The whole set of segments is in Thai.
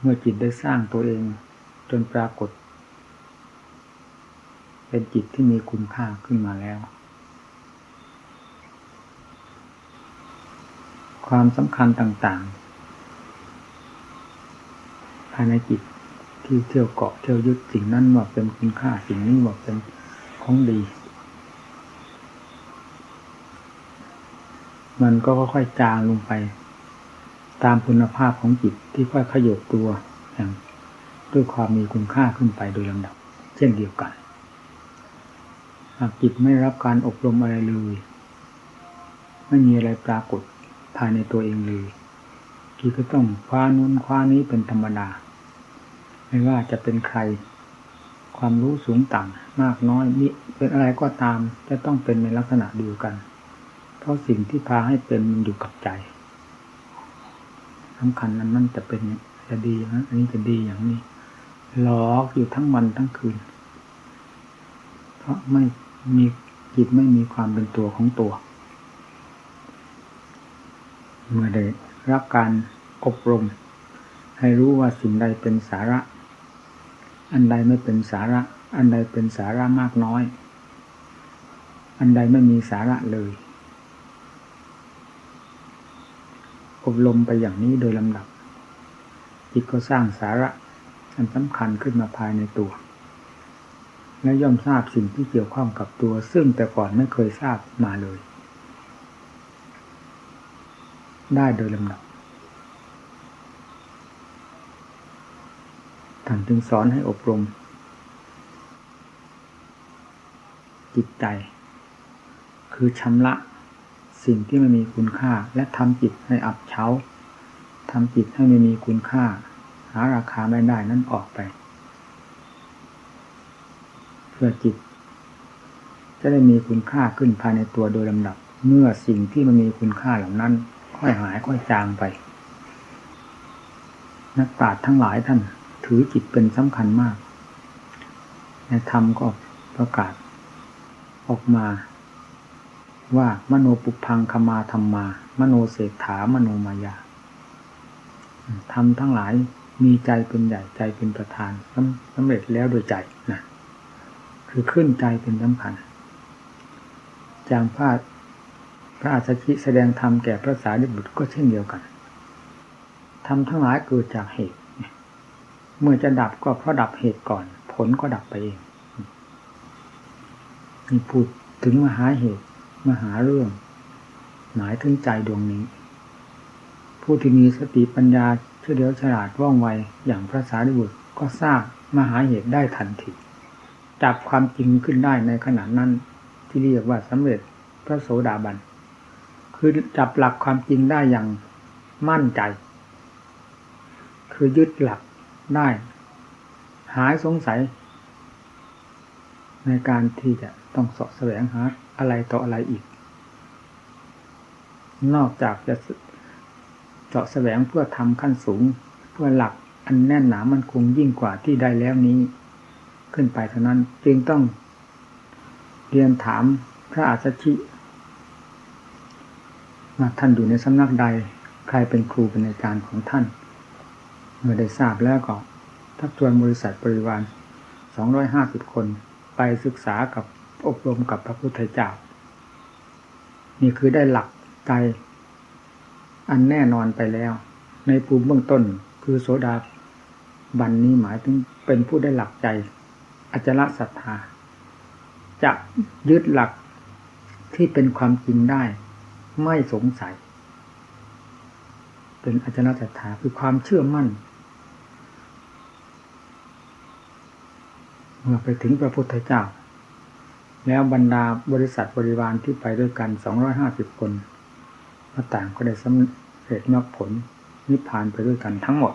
เมื่อจิตได้สร้างตัวเองจนปรากฏ เป็นจิตที่มีคุณค่าขึ้นมาแล้ว ความสำคัญต่างๆ ภายในจิตที่เที่ยวเกาะเที่ยวยึดสิ่งนั้นว่าเป็นคุณค่าสิ่งนี้ว่าเป็นของดี มันก็ค่อยๆจางลงไป ตามคุณภาพของจิตที่ค่อยขยบตัวอย่างด้วยความมีคุณค่าขึ้นไปโดยลำดับ เช่นเดียวกัน หากจิตไม่รับการอบรมอะไรเลย ไม่มีอะไรปรากฏภายในตัวเองเลยจิตก็ต้องคว้านู้นคว้านี้เป็นธรรมดา ไม่ว่าจะเป็นใคร ความรู้สูงต่ำมากน้อยมิเป็นอะไรก็ตามจะต้องเป็นในลักษณะเดียวกัน เพราะสิ่งที่พาให้เป็นมันอยู่กับใจ สำคัญนั้นมันจะเป็นจะดีนะอันนี้จะดีอย่างนี้หลอกอยู่ทั้งวันทั้งคืน เพราะไม่มีจิตไม่มีความเป็นตัวของตัว เมื่อได้รับการอบรม ให้รู้ว่าสิ่งใดเป็นสาระ อันใดไม่เป็นสาระ อันใดเป็นสาระมากน้อย อันใดไม่มีสาระเลย อบรมไปอย่างนี้โดยลำดับ จิตก็สร้างสาระอันสำคัญขึ้นมาภายในตัว และย่อมทราบสิ่งที่เกี่ยวข้องกับตัว ซึ่งแต่ก่อนไม่เคยทราบมาเลย ได้โดยลำดับท่านจึงสอนให้อบรม จิตใจ คือชำระ สิ่งที่ไม่มีคุณค่า และทำจิตให้อับเฉาทำจิตให้ไม่มีคุณค่า หาราคาไม่ได้นั่นออกไป เพื่อจิต จะได้มีคุณค่าขึ้นภายในตัวโดยลำดับ เมื่อสิ่งที่มันมีคุณค่าเหล่านั้น ค่อยหายค่อยจางไป นักปราชญ์ทั้งหลายท่านถือจิตเป็นสำคัญมากในธรรมก็ประกาศออกมา ว่ามโนปุพังคมาธรรมา มโนเศรษฐามโนมายาทำทั้งหลายมีใจเป็นใหญ่ใจเป็นประธานสำเร็จแล้วโดยใจนะคือขึ้นใจเป็นสำคัญจางพระพระอาชชิแสดงธรรมแก่พระสารีบุตรก็เช่นเดียวกันทำทั้งหลายเกิดจากเหตุ เมื่อจะดับก็เพราะดับเหตุก่อน ผลก็ดับไปเองมีพูดถึงมหาเหตุ มหาเรื่อง หมายถึงใจดวงนี้ ผู้ที่มีสติปัญญาเฉลียวฉลาดว่องไวอย่างพระสารีบุตรก็ทราบมหาเหตุได้ทันทีจับความจริงขึ้นได้ในขณะนั้น ที่เรียกว่าสำเร็จพระโสดาบัน คือจับหลักความจริงได้อย่างมั่นใจ คือยึดหลักได้ หายสงสัย ในการที่จะต้องสอบแสวงหาอะไรต่ออะไรอีก นอกจากจะเจาะแสวงเพื่อทำขั้นสูง เพื่อหลักอันแน่นหนามันคงยิ่งกว่าที่ได้แล้วนี้ ขึ้นไปเท่านั้นจึงต้องเรียนถามพระอาชชิว่าท่านอยู่ในสำนักใด ใครเป็นครูเป็นอาจารย์ของท่าน เมื่อได้ทราบแล้วก็ทักชวนบริษัทบริวารสองร้อยห้าสิบคน ไปศึกษากับอบรมกับพระพุทธเจ้า นี่คือได้หลักใจอันแน่นอนไปแล้ว ในภูมิเบื้องต้นคือโสดาบันนี้หมายถึงเป็นผู้ได้หลักใจอจระศรัทธา จะยึดหลักที่เป็นความจริงได้ ไม่สงสัย เป็นอจระศรัทธาคือความเชื่อมั่น เมื่อไปถึงพระพุทธเจ้า แล้วบรรดาบริษัทบริวารที่ไปด้วยกันสองร้อยห้าสิบคนก็ต่างก็ได้สำเร็จมรรคผลนิพพานไปด้วยกันทั้งหมด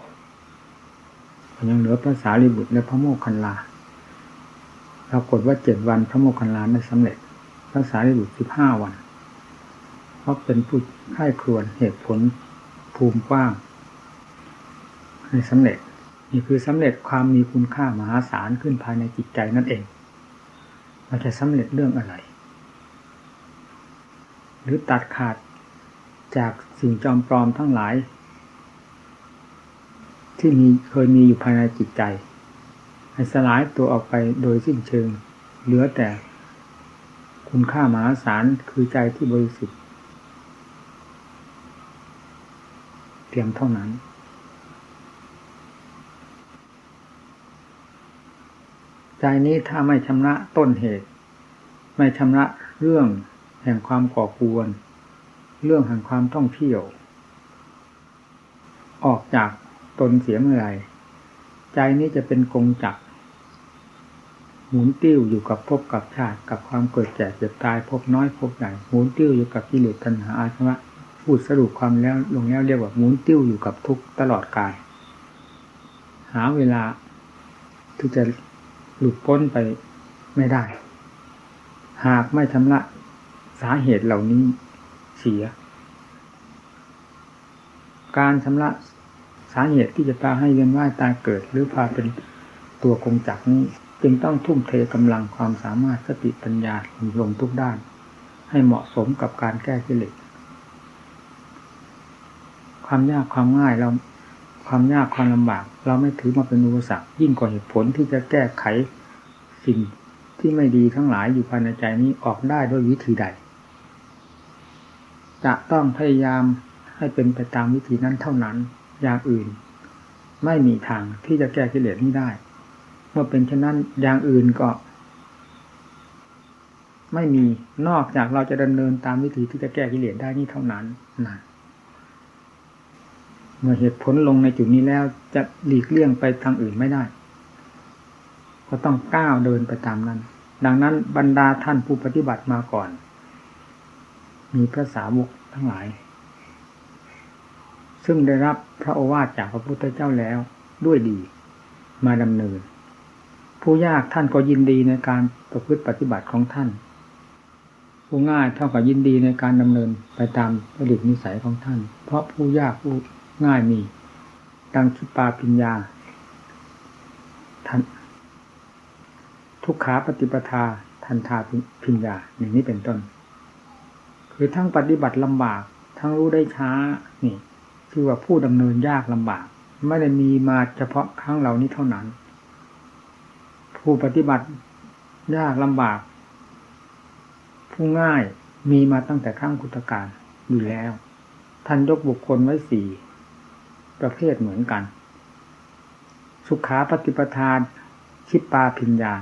ยังเหลือพระสารีบุตรและพระโมคคัลลาปรากฏว่าเจ็ดวันพระโมคคัลลาได้สำเร็จ พระสารีบุตรสิบห้าวัน เพราะเป็นผู้ให้ครวนเหตุผลภูมิกว้างให้สำเร็จ นี่คือสำเร็จความมีคุณค่ามหาศาลขึ้นภายในจิตใจนั่นเองเราจะสำเร็จเรื่องอะไร หรือตัดขาดจากสิ่งจอมปลอมทั้งหลายที่ที่มีเคยมีอยู่ภายในจิตใจ ให้สลายตัวออกไปโดยสิ้นเชิง เหลือแต่คุณค่ามหาศาลคือใจที่บริสุทธิ์เพียงเท่านั้น ใจนี้ถ้าไม่ชำระต้นเหตุ ไม่ชำระเรื่องแห่งความก่อกวนเรื่องแห่งความท่องเที่ยว ออกจากตนเสียเมื่อไรใจนี้จะเป็นกงจักหมุนติ้วอยู่กับภพกับชาติ กับความเกิดแก่เจ็บตายภพน้อยภพใหญ่หมุนติ้วอยู่กับกิเลสตัณหาอาสวะพูดสรุปความแล้วลงแล้วเรียกว่าหมุนติ้วอยู่กับทุกข์ตลอดกาลหาเวลาที่จะ หลุดพ้นไปไม่ได้ หากไม่ชำระสาเหตุเหล่านี้เสีย การชำระสาเหตุที่จะพาให้เวียนว่ายตายเกิด หรือพาเป็นตัวคงจักรนี้ จึงต้องทุ่มเทกำลังความสามารถสติปัญญาลงทุกด้าน ให้เหมาะสมกับการแก้กิเลสความยากความง่ายเรา ความยากความลำบาก เราไม่ถือมาเป็นอุปสรรคยิ่งกว่าเหตุผลที่จะแก้ไขสิ่งที่ไม่ดีทั้งหลายอยู่ภายในใจนี้ออกได้ด้วยวิธีใด จะต้องพยายามให้เป็นไปตามวิธีนั้นเท่านั้นอย่างอื่น ไม่มีทางที่จะแก้กิเลสนี้ได้ เมื่อเป็นเช่นนั้นอย่างอื่นก็ ไม่มีนอกจากเราจะดำเนินตามวิธีที่จะแก้กิเลสได้นี่เท่านั้นนะ มื่อเหตุผลลงในจุดนี้แล้วจะหลีกเลี่ยงไปทางอื่นไม่ได้ ก็ต้องก้าวเดินไปตามนั้น ดังนั้นบรรดาท่านผู้ปฏิบัติมาก่อน มีพระสาวกทั้งหลาย ซึ่งได้รับพระโอวาทจากพระพุทธเจ้าแล้วด้วยดีมาดำเนิน ผู้ยากท่านก็ยินดีในการประพฤติปฏิบัติของท่าน ผู้ง่ายเท่ากับยินดีในการดำเนินไปตามผลิตนิสัยของท่าน เพราะผู้ยากผู้ ง่ายมี ดังคิปาปิญญาท่านทุกขาปฏิปทาทันทาพิญญาอย่างนี้เป็นต้น คือทั้งปฏิบัติลำบาก ทั้งรู้ได้ช้านี่คือว่าผู้ดำเนินยากลำบาก ไม่ได้มีมาเฉพาะครั้งเหล่านี้เท่านั้น ผู้ปฏิบัติยากลำบาก ผู้ง่ายมีมาตั้งแต่ครั้งพุทธกาลอยู่แล้ว ท่านยกบุคคลไว้สี่ ประเภทเหมือนกัน สุขาปฏิปทานชิปปาพิญญา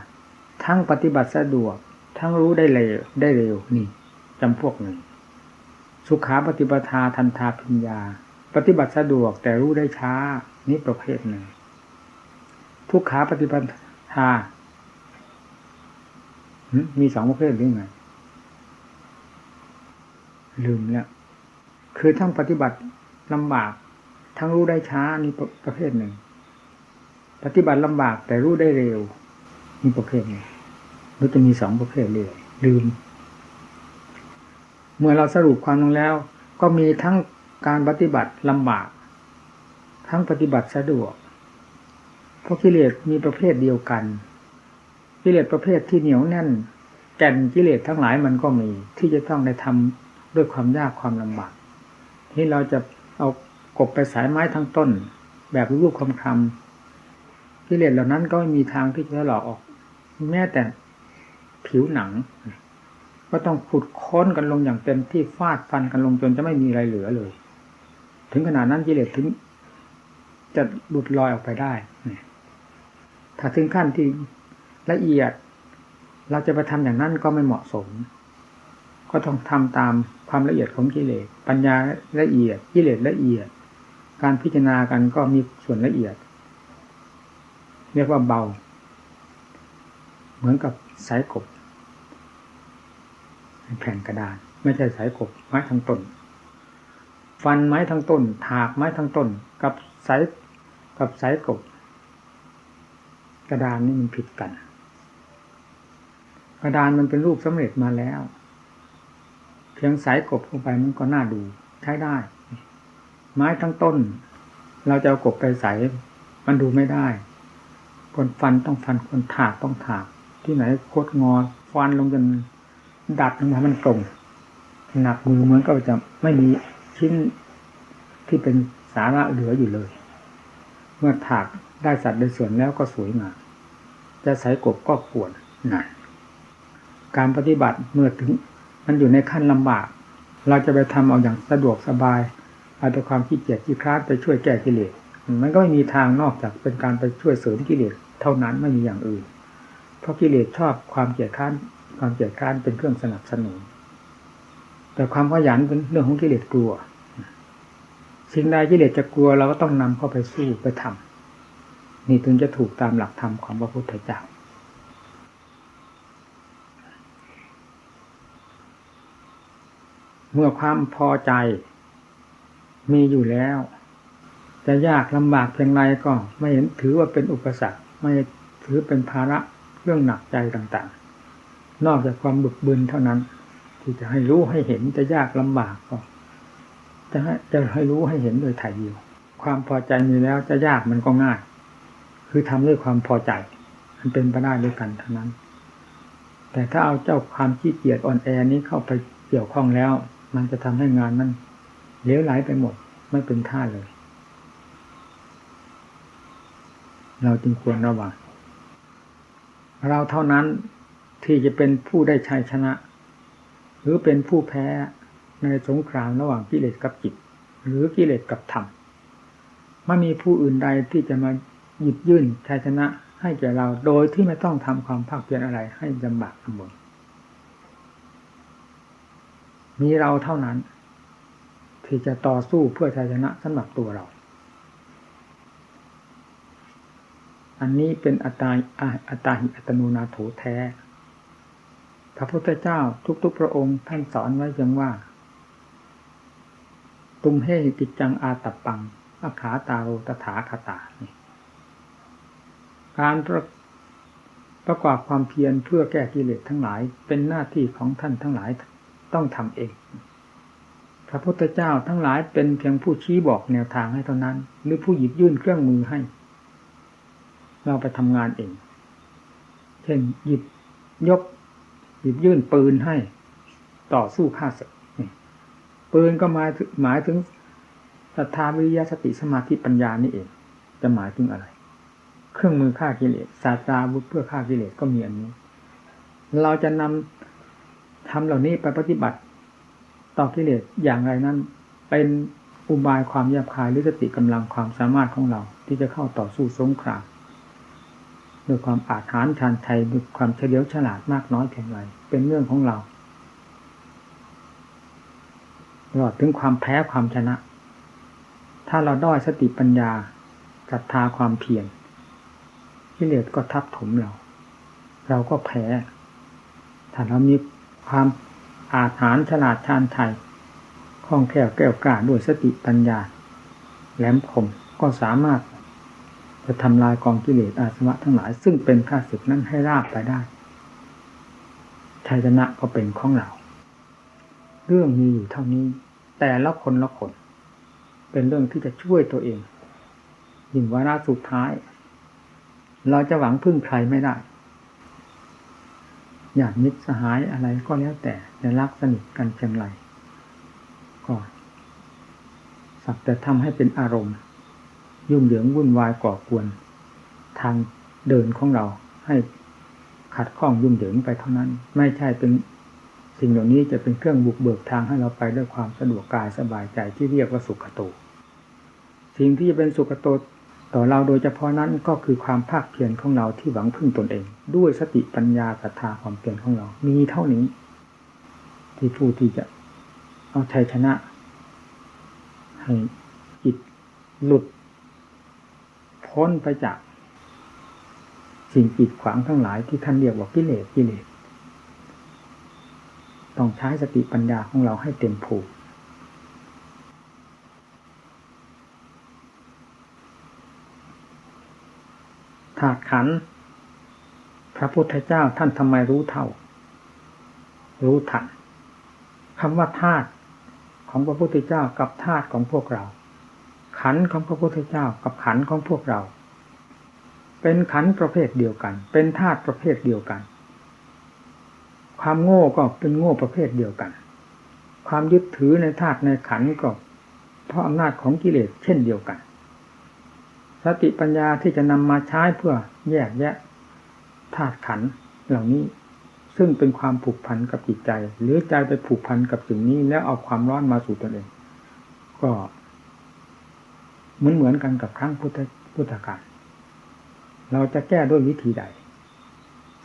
ทั้งปฏิบัติสะดวก ทั้งรู้ได้เร็วได้เร็วนี่จำพวกหนึ่ง สุขาปฏิปทาทันทาพิญญา ปฏิบัติสะดวกแต่รู้ได้ช้านี่ประเภทหนึ่ง ทุกขาปฏิปทามีสองประเภทหรือไงลืมแล้ว คือทั้งปฏิบัติลำบาก ทั้งรู้ได้ช้านี่ประเภทหนึ่ง ปฏิบัติลำบากแต่รู้ได้เร็วนี่ประเภทหนึ่งมันจะมีสองประเภทเลยลืม เมื่อเราสรุปความลงแล้ว ก็มีทั้งการปฏิบัติลำบาก ทั้งปฏิบัติสะดวกเพราะกิเลสมีประเภทเดียวกันกิเลสประเภทที่เหนียวแน่น แก่นกิเลสทั้งหลายมันก็มี ที่จะต้องได้ทำด้วยความยากความลำบากที่เราจะเอา กบไปสายไม้ทั้งต้น แบบรูปคำคำกิเลสเหล่านั้นก็ไม่มีทางที่จะหลอกออก แม้แต่ผิวหนัง ก็ต้องขุดค้นกันลงอย่างเต็มที่ฟาดฟันกันลงจนจะไม่มีอะไรเหลือเลย ถึงขนาดนั้นกิเลสถึง จะหลุดลอยออกไปได้ ถ้าถึงขั้นที่ละเอียด เราจะไปทำอย่างนั้นก็ไม่เหมาะสม ก็ต้องทำตามความละเอียดของกิเลสปัญญาละเอียดกิเลสละเอียด การพิจารณากันก็มีส่วนละเอียด เรียกว่าเบา เหมือนกับสายกบแผ่นกระดาน ไม่ใช่สายกบไม้ทั้งต้น ฟันไม้ทั้งต้น ถากไม้ทั้งต้น กับสายกับสายกบ กระดานนี่มันผิดกัน กระดานมันเป็นรูปสำเร็จมาแล้ว เพียงสายกบเข้าไปมันก็น่าดู ใช้ได้ ไม้ทั้งต้น เราจะเอากบไปใส่มันดูไม่ได้คนฟันต้องฟันคนถากต้องถาก ที่ไหนโคตรงอฟันลงจนดัดลงมามันตรงหนักมือเหมือนก็จะไม่มีชิ้นที่เป็นสาระเหลืออยู่เลย เมื่อถากได้สัตว์ได้ส่วนแล้วก็สวยงามจะใส่กบก็ควรนั่นการปฏิบัติเมื่อถึง มันอยู่ในขั้นลำบาก เราจะไปทำเอาอย่างสะดวกสบาย เอาแต่ความขี้เกียจขี้คร้านไปช่วยแก้กิเลสมันก็ไม่มีทางนอกจากเป็นการไปช่วยเสริมกิเลสเท่านั้นไม่มีอย่างอื่น เพราะกิเลสชอบความเกียจคร้านความเกียจคร้านเป็นเครื่องสนับสนุน แต่ความขยันเป็นเรื่องของกิเลสกลัว สิ่งใดกิเลสจะกลัวเราก็ต้องนำเข้าไปสู้ไปทำนี่ถึงจะถูกตามหลักธรรมของพระพุทธเจ้าเมื่อความพอใจ มีอยู่แล้ว จะยากลำบากเพียงไรก็ไม่เห็นถือว่าเป็นอุปสรรค ไม่ถือเป็นภาระเรื่องหนักใจต่างๆ นอกจากความบึกบึนเท่านั้น ที่จะให้รู้ให้เห็นจะยากลำบากก็จะให้จะให้รู้ให้เห็นโดยถ่ายเดียว ความพอใจมีแล้วจะยากมันก็ง่าย คือทำด้วยความพอใจ มันเป็นไปได้ด้วยกันเท่านั้น แต่ถ้าเอาเจ้าความขี้เกียจอ่อนแอนี้เข้าไปเกี่ยวข้องแล้ว มันจะทำให้งานนั้น เลี้ยวไหลไปหมด ไม่เป็นท่าเลย เราจึงควรระวังเราเท่านั้นที่จะเป็นผู้ได้ชัยชนะ หรือเป็นผู้แพ้ในสงครามระหว่างกิเลสกับจิต หรือกิเลสกับธรรมไม่มีผู้อื่นใดที่จะมาหยิบยื่นชัยชนะให้แก่เราโดยที่ไม่ต้องทำความภาคเพียรอะไรให้ลำบากลำบนมีเราเท่านั้น ที่จะต่อสู้เพื่อชัยชนะสำหรับตัวเรา อันนี้เป็นอัตตาอัตตาหิอัตโนนาโถแท้ พระพุทธเจ้าทุกๆพระองค์ท่านสอนไว้ยังว่า ตุมเฮกิจจังอาตับปังอาขาตาโรตถาคตา การประประกอบความเพียรเพื่อแก้กิเลสทั้งหลายเป็นหน้าที่ของท่านทั้งหลายต้องทำเอง ระพุทธเจ้าทั้งหลายเป็นเพียงผู้ชี้บอกแนวทางให้เท่านั้น หรือผู้หยิบยื่นเครื่องมือให้ เราไปทำงานเอง เช่นหยิบยก หยิบยื่นปืนให้ ต่อสู้ฆ่าศึกปืนก็หมายหมายถึงศรัทธาวิริยะสติสมาธิปัญญานี่เอง จะหมายถึงอะไร เครื่องมือฆ่ากิเลสศาสตราวุธเพื่อฆ่ากิเลสก็มีอันนี้ เราจะนำทำเหล่านี้ไปปฏิบัติ ต่อกิเลสอย่างไรนั้น เป็นอุบายความแยบคายหรือสติกำลังความสามารถของเรา ที่จะเข้าต่อสู้สงครามด้วยความอาจหารชานไทยด้วยความเฉลียวฉลาดมากน้อยเพียงไรเป็นเรื่องของเราตลอดถึงความแพ้ความชนะ ถ้าเราด้อยสติปัญญาศรัทธาความเพียรกิเลสก็ทับถมเรา เราก็แพ้ ถ้าเรามีความ อาถรรพ์ฉลาดชาญไทยคล่องแคล่วแก้วกล้าด้วยสติปัญญา แหลมคมก็สามารถ จะทำลายกองกิเลสอาสวะทั้งหลาย ซึ่งเป็นข้าศึกนั้นให้ราบไปได้ชัยชนะก็เป็นของเรา เรื่องมีอยู่เท่านี้ แต่ละคนละคน เป็นเรื่องที่จะช่วยตัวเองยิ่งวาระสุดท้าย เราจะหวังพึ่งใครไม่ได้ อยากมิตรสหายอะไรก็แล้วแต่จะรักสนิทกันเพียงไรก็สักแต่ทำให้เป็นอารมณ์ ยุ่งเหยิงวุ่นวายก่อกวน ทางเดินของเราให้ขัดข้องยุ่งเหยิงไปเท่านั้น ไม่ใช่เป็นสิ่งเหล่านี้จะเป็นเครื่องบุกเบิกทางให้เราไปด้วยความสะดวกกายสบายใจที่เรียกว่าสุขโต สิ่งที่จะเป็นสุขโต ต่อเราโดยเฉพาะนั้นก็คือความภาคเพียรของเราที่หวังพึ่งตนเอง ด้วยสติปัญญาศรัทธาความเพียรของเรา มีเท่านี้ ที่ผู้ที่จะเอาชัยชนะ ให้จิตหลุด พ้นไปจาก สิ่งปิดขวางทั้งหลายที่ท่านเรียกว่ากิเลสกิเลสต้องใช้สติปัญญาของเราให้เต็มผูกธาตุขัน พระพุทธเจ้าท่านทำไมรู้เท่า รู้ทันคำว่าธาตุของพระพุทธเจ้ากับธาตุของพวกเรา ขันของพระพุทธเจ้ากับขันของพวกเรา เป็นขันประเภทเดียวกัน เป็นธาตุประเภทเดียวกัน ความโง่ก็เป็นโง่ประเภทเดียวกัน ความยึดถือในธาตุในขันก็เพราะอำนาจของกิเลสเช่นเดียวกัน สติปัญญาที่จะนำมาใช้เพื่อแยกแยะธาตุขันธ์เหล่านี้ ซึ่งเป็นความผูกพันกับจิตใจ หรือใจไปผูกพันกับสิ่งนี้แล้วเอาความร้อนมาสู่ตนเอง ก็เหมือนเหมือนกันกับครั้งพุทธพุทธกาลเราจะแก้ด้วยวิธีใด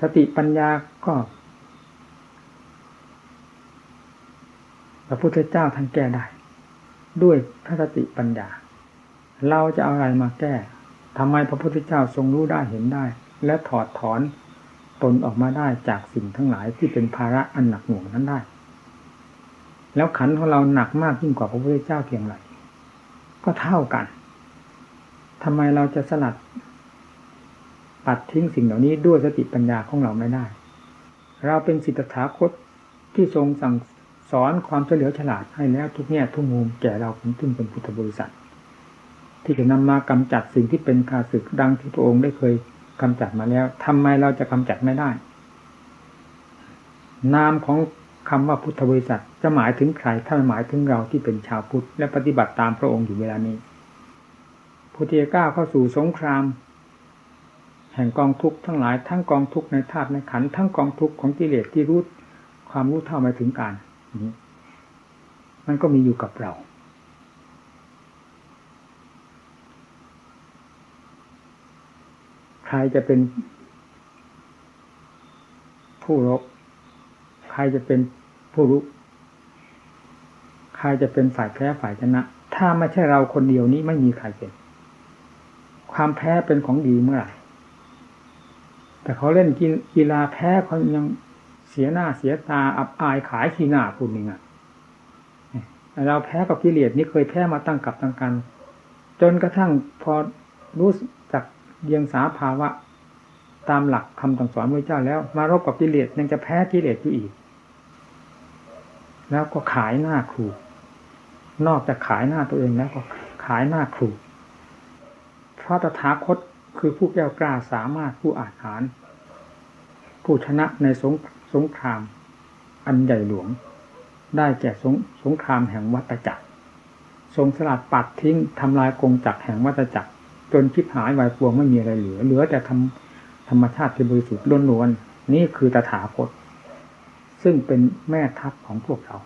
สติปัญญาก็พระพุทธเจ้าท่านแก้ได้ ด้วยพระสติปัญญา เราจะเอาอะไรมาแก้ทำไมพระพุทธเจ้าทรงรู้ได้เห็นได้ และถอดถอนตนออกมาได้จากสิ่งทั้งหลายที่เป็นภาระอันหนักหน่วงนั้นได้ แล้วขันของเราหนักมากยิ่งกว่าพระพุทธเจ้าเพียงไรก็เท่ากันทำไมเราจะสลัด ปัดทิ้งสิ่งเหล่านี้ด้วยสติปัญญาของเราไม่ได้ เราเป็นสิทธาคตที่ทรงสั่งสอนความเฉลียวฉลาดให้แล้วทุกแง่ทุกมุมแก่เราเป็นซึ่งเป็นพุทธบริษัท ที่จะนำมากำจัดสิ่งที่เป็นคาศึกดังที่พระองค์ได้เคยกำจัดมาแล้วทำไมเราจะกำจัดไม่ได้ นามของคำว่าพุทธบริษัทจะหมายถึงใคร ถ้าไม่หมายถึงเราที่เป็นชาวพุทธและปฏิบัติตามพระองค์อยู่เวลานี้พุทธิก้าวเข้าสู่สงคราม แห่งกองทุกข์ทั้งหลายทั้งกองทุกข์ในธาตุในขันธ์ทั้งกองทุกข์ของกิเลสที่รู้ความรู้เท่าไม่ถึงการนี้มันก็มีอยู่กับเรา ใครจะเป็น ผู้รบใครจะเป็นผู้รู้ ใครจะเป็นฝ่ายแพ้ฝ่ายชนะ ถ้าไม่ใช่เราคนเดียวนี้ไม่มีใครเป็น ความแพ้เป็นของดีเมื่อไหร่แต่เขาเล่นกีฬาแพ้เขายังเสียหน้าเสียตาอับอายขายขี้หน้าคุณนี่ไงเราแพ้กับกิเลสนี่เคยแพ้มาตั้งกับตั้งกัน จนกระทั่งพอรู้ เดียงสาภาวะ ตามหลักคำสั่งสอนพระเจ้าแล้ว มารบกับกิเลสยังจะแพ้กิเลสอยู่อีก แล้วก็ขายหน้าครู นอกจากขายหน้าตัวเองแล้วก็ขายหน้าครู เพราะตถาคตคือผู้แก้วกล้าสามารถผู้อาจหาร ผู้ชนะในสงสงคราม อันใหญ่หลวง ได้แก่สงสงครามแห่งวัตจักรทรงสลัดปัดทิ้งทำลายกงจักรแห่งวัตจักร จนคิดหายวายปวงไม่มีอะไรเหลือ เหลือแต่ทำธรรมชาติที่บริสุทธิ์ล้วนๆนี่คือตถาคต ซึ่งเป็นแม่ทัพของพวกเรา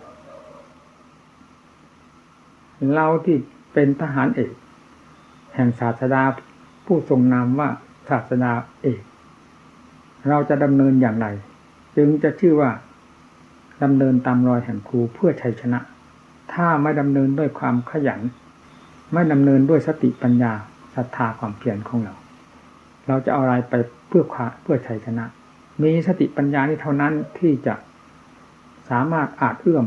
เราที่เป็นทหารเอก แห่งศาสดาผู้ทรงนามว่าศาสดาเอก เราจะดำเนินอย่างไร จึงจะชื่อว่าดำเนินตามรอยแห่งครูเพื่อชัยชนะ ถ้าไม่ดำเนินด้วยความขยัน ไม่ดำเนินด้วยสติปัญญา ศรัทธาความเพียรของเรา เราจะเอาอะไรไปเพื่อเพื่อชัยชนะ มีสติปัญญานี้เท่านั้นที่จะสามารถอาจเอื้อม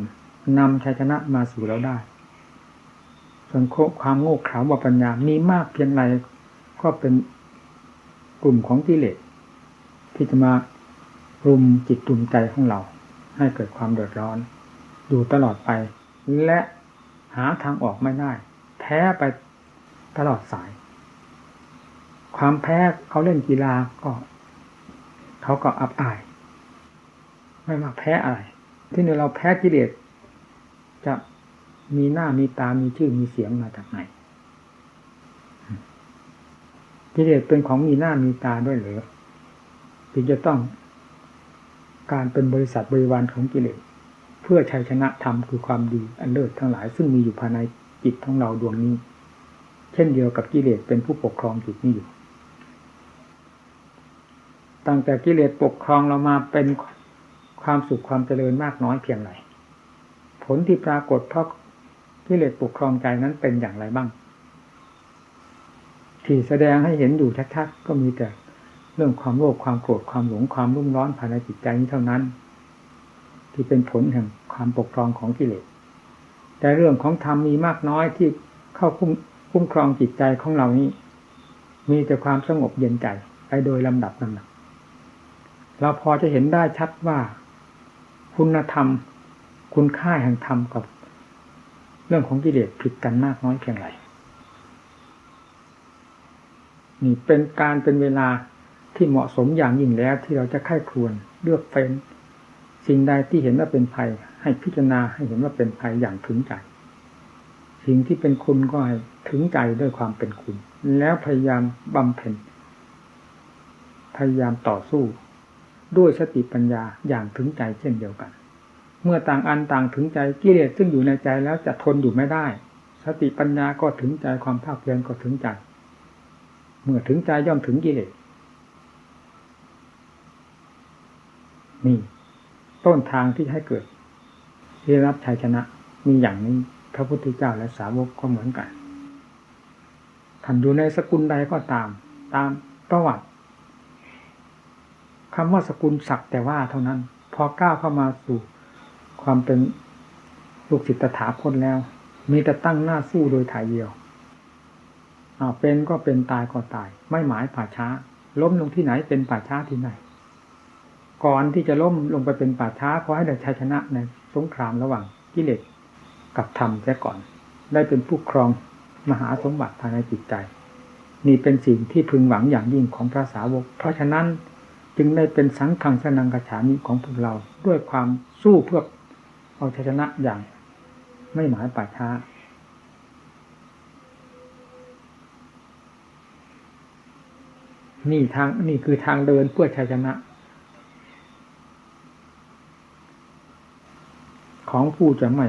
นำชัยชนะมาสู่เราได้ ส่วนความโง่เขลาบปัญญามีมากเพียงไรก็เป็นกลุ่มของกิเลสที่จะมารุมจิตรุมใจของเรา ให้เกิดความเดือดร้อน อยู่ตลอดไป และหาทางออกไม่ได้ แพ้ไปตลอดสาย ความแพ้เขาเล่นกีฬาก็ เขาก็อับอาย ไม่ว่าแพ้อะไร ที่นี่เราแพ้กิเลสจะมีหน้ามีตา มีชื่อมีเสียงมาจากไหนกิเลสเป็นของมีหน้ามีตาด้วยเหรือจึงจะต้องการเป็นบริษัทบริวารของกิเลสเพื่อชัยชนะธรรมคือความดีอันเลิศทั้งหลาย ซึ่งมีอยู่ภายในจิตของเราดวงนี้ เช่นเดียวกับกิเลสเป็นผู้ปกครองจิตนี้อยู่ ตั้งแต่กิเลสปกครองเรามาเป็นความสุขความเจริญมากน้อยเพียงไรผลที่ปรากฏเพราะกิเลสปกครองใจนั้นเป็นอย่างไรบ้าง ที่แสดงให้เห็นอยู่ชัดๆก็มีแต่เรื่องความโลภความโกรธความหลงความรุ่มร้อนภายในจิตใจนี้เท่านั้น ที่เป็นผลแห่งความปกครองของกิเลสแต่เรื่องของธรรมมีมากน้อยที่เข้าคุ้มคุ้มครองจิตใจของเรานี้ มีแต่ความสงบเย็นใจไปโดยลำดับลำดับ เราพอจะเห็นได้ชัดว่าคุณธรรม คุณค่าแห่งธรรมกับ เรื่องของกิเลสผิดกันมากน้อยเพียงไรนี่เป็นการเป็นเวลาที่เหมาะสมอย่างยิ่งแล้วที่เราจะไข้ควรเลือกเป็นสิ่งใดที่เห็นว่าเป็นภัย ให้พิจารณาให้เห็นว่าเป็นภัยอย่างถึงใจสสิ่งที่เป็นคุณก็ให้ถึงใจด้วยความเป็นคุณ แล้วพยายามบำเพ็ญพยายามต่อสู้ ด้วยสติปัญญาอย่างถึงใจเช่นเดียวกัน เมื่อต่างอันต่างถึงใจกิเลสซึ่งอยู่ในใจแล้วจะทนอยู่ไม่ได้ สติปัญญาก็ถึงใจความภาคเพียรก็ถึงใจ เมื่อถึงใจย่อมถึงกิเลสนี่ต้นทางที่ให้เกิดที่รับชัยชนะมีอย่างนี้พระพุทธเจ้าและสาวกก็เหมือนกันท่านอยู่ในสกุลใดก็ตาม ตามประวัติ คำว่าสกุลศักแต่ว่าเท่านั้น พอก้าวเข้ามาสู่ความเป็นลูกศิษย์ตถาคตแล้ว มีแต่ตั้งหน้าสู้โดยถ่ายเดียวอาเป็นก็เป็นตายก็ตาย ไม่หมายป่าช้า ล้มลงที่ไหนเป็นป่าช้าที่ไหน ก่อนที่จะล้มลงไปเป็นป่าช้าขอให้ได้ชัยชนะในสงครามระหว่างกิเลสกับธรรมแค่ก่อน ได้เป็นผู้ครองมหาสมบัติภายในจิตใจ นี่เป็นสิ่งที่พึงหวังอย่างยิ่งของพระสาวก เพราะฉะนั้น จึงได้เป็นสังขังสนังกระฉามิของพวกเราด้วยความสู้เพื่อเอาชัยชนะอย่าง ไม่หมายป่าช้า นี่ทางนี่คือทางเดินเพื่อชัยชนะ ของผู้จะไม่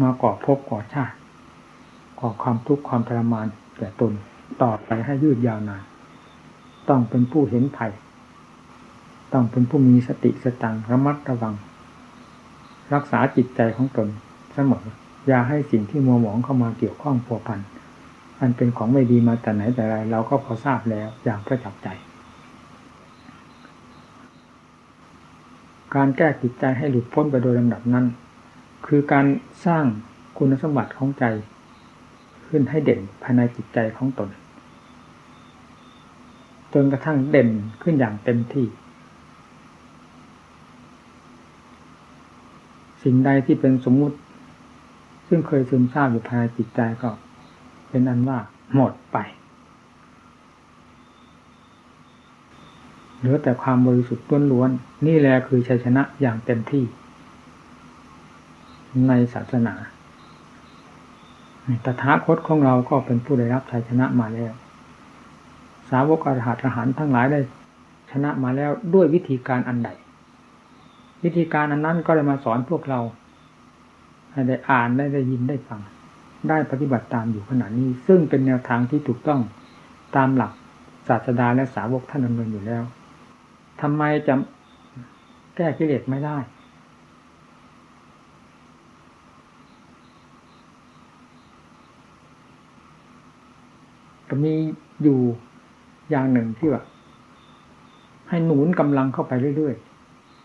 มาก่อภพก่อชาติก่อความทุกข์ความทรมานแก่ตนต่อไปให้ยืดยาวนาน ต้องเป็นผู้เห็นภัย ต้องเป็นผู้มีสติสตังระมัดระวัง รักษาจิตใจของตนเสมออย่าให้สิ่งที่มัวหมองเข้ามาเกี่ยวข้องพัวพันอันเป็นของไม่ดีมาแต่ไหนแต่ไรเราก็พอทราบแล้วอย่างประจับใจ การแก้จิตใจให้หลุดพ้นไปโดยลำดับนั้น คือการสร้างคุณสมบัติของใจ ขึ้นให้เด่นภายในจิตใจของตน จนกระทั่งเด่นขึ้นอย่างเต็มที่ สิ่งใดที่เป็นสมมุติ ซึ่งเคยซึมซาบอยู่ภายในจิตใจก็ เป็นอันว่าหมดไป เหลือแต่ความบริสุทธิ์ล้วนๆนี่แหละคือชัยชนะอย่างเต็มที่ ในศาสนาตถาคตของเราก็เป็นผู้ได้รับชัยชนะมาแล้ว สาวกอรหัตอรหันทั้งหลายได้ชนะมาแล้วด้วยวิธีการอันใด วิธีการอันนั้นก็เลยมาสอนพวกเราให้ได้อ่านได้ได้ยินได้ฟัง ได้ปฏิบัติตามอยู่ขณะนี้ ซึ่งเป็นแนวทางที่ถูกต้องตามหลักศาสดาและสาวกท่านดำเนินอยู่แล้วทำไมจะแก้กิเลสไม่ได้ ก็มีอยู่ อย่างหนึ่งที่ว่าให้หนุนกำลังเข้าไปเรื่อย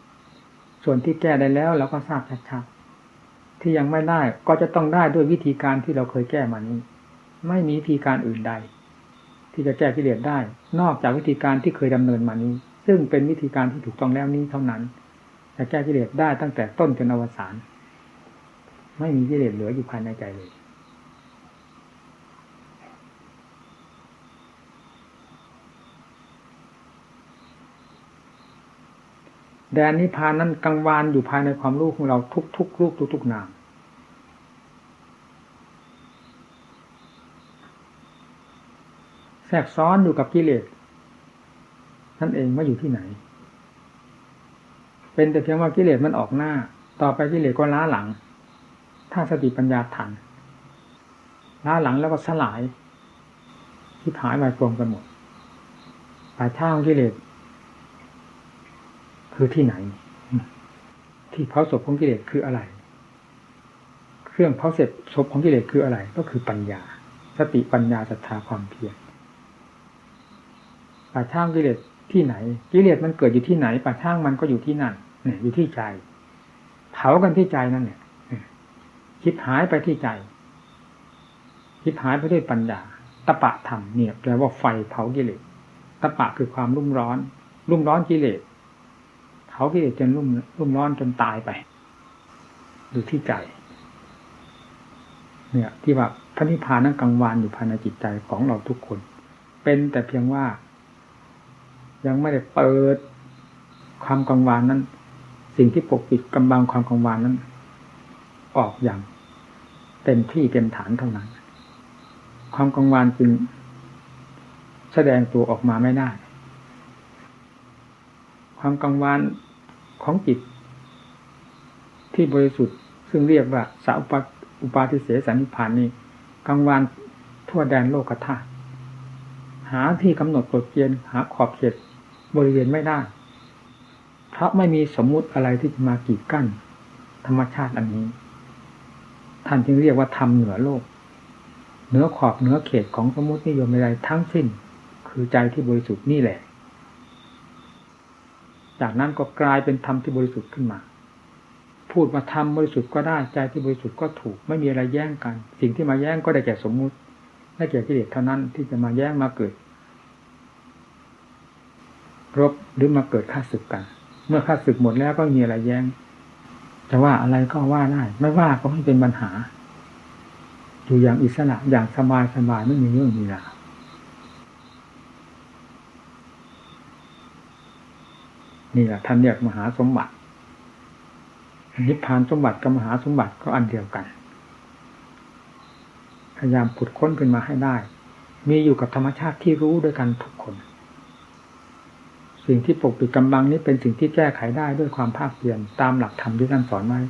ๆ ส่วนที่แก้ได้แล้วเราก็ทราบชัดๆ ที่ยังไม่ได้ก็จะต้องได้ด้วยวิธีการที่เราเคยแก้มานี้ ไม่มีวิธีการอื่นใด ที่จะแก้กิเลสได้ นอกจากวิธีการที่เคยดำเนินมานี้ ซึ่งเป็นวิธีการที่ถูกต้องแล้วนี้เท่านั้นจะแก้กิเลสได้ตั้งแต่ต้นจนอวสานไม่มีกิเลสเหลืออยู่ภายในใจเลย แดนนิพพานนั้นกังวานอยู่ภายในความรู้ของเราทุกทุกรูปทุกทุกนามแทรกซ้อนอยู่กับกิเลสนั่นเองไม่อยู่ที่ไหน เป็นแต่เพียงว่ากิเลสมันออกหน้า ต่อไปกิเลสก็ล้าหลัง ถ้าสติปัญญาทันล้าหลังแล้วก็สลายที่หายไปรวมกันหมดป่าช่างกิเลส คือที่ไหน ที่เผาศพของกิเลสคืออะไร เครื่องเผาเสร็จศพของกิเลสคืออะไร ก็คือปัญญา สติปัญญาศรัทธาความเพียรป่าช่างกิเลสที่ไหน กิเลสมันเกิดอยู่ที่ไหนป่าช่างมันก็อยู่ที่นั่นเนี่ยอยู่ที่ใจ เผากันที่ใจนั่นเนี่ยคิดหายไปที่ใจคิดหายไปด้วยปัญญาตะปะธรรมเนี่ยแปลว่าไฟเผากิเลสตะปะคือความรุ่มร้อน รุ่มร้อนกิเลส เผากิเลสจนรุ่มรุ่มร้อนจนตายไป ดูที่ใจ เนี่ย ที่ว่าพระนิพพานนั้นกังวานอยู่ภายในจิตใจของเราทุกคน เป็นแต่เพียงว่า ยังไม่ได้เปิดความกังวานนั้น สิ่งที่ปกปิดกำบังความกังวานนั้น ออกอย่างเต็มที่เต็มฐานเท่านั้น ความกังวานจึงแสดงตัวออกมาไม่ได้ ความกังวานของจิต ที่บริสุทธิ์ ซึ่งเรียกว่าสาอุปอุปาทิเสสนิพานนี้กังวานทั่วแดนโลกธาตุหาที่กำหนดกฎเกณฑ์หาขอบเขตบริเวณไม่ได้ เพราะไม่มีสมมุติอะไรที่จะมากีดกั้น ธรรมชาติอันนี้ ท่านจึงเรียกว่าธรรมเหนือโลก เหนือขอบเหนือเขตของสมมตินิยมใดทั้งสิ้น คือใจที่บริสุทธิ์นี่แหละ จากนั้นก็กลายเป็นธรรมที่บริสุทธิ์ขึ้นมา พูดมาธรรมบริสุทธิ์ก็ได้ใจที่บริสุทธิ์ก็ถูก ไม่มีอะไรแย่งกัน สิ่งที่มาแย่งก็ได้แก่สมมุติได้แก่กิเลสเท่านั้นที่จะมาแย่งมาเกิด รบหรือมาเกิดข้าศึกกัน เมื่อข้าศึกหมดแล้วก็มีอะไรแย้งจะว่าอะไรก็ว่าได้ไม่ว่าก็ไม่เป็นปัญหา อยู่อย่างอิสระอย่างสบายสบายไม่มีเรื่องมีราว นี่แหละท่านเรียกมหาสมบัตินิพพานสมบัติกับมหาสมบัติก็อันเดียวกัน พยายามผุดค้นขึ้นมาให้ได้ มีอยู่กับธรรมชาติที่รู้ด้วยกันทุกคน สิ่งที่ปกปิดกำบังนี้เป็นสิ่งที่แก้ไขได้ด้วยความภาคเพียรตามหลักธรรมที่ท่านสอนไว้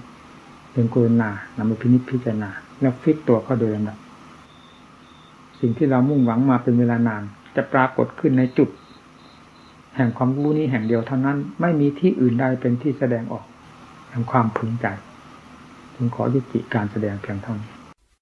เป็นกรุณานำไปพินิจพิจารณาแล้วฟิกตัวเข้าโดยลำดับสิ่งที่เรามุ่งหวังมาเป็นเวลานาน จะปรากฏขึ้นในจุด แห่งความรู้นี้แห่งเดียวเท่านั้น ไม่มีที่อื่นใดเป็นที่แสดงออกแห่งความพึงใจ จึงขอยุติการแสดงเพียงเท่านี้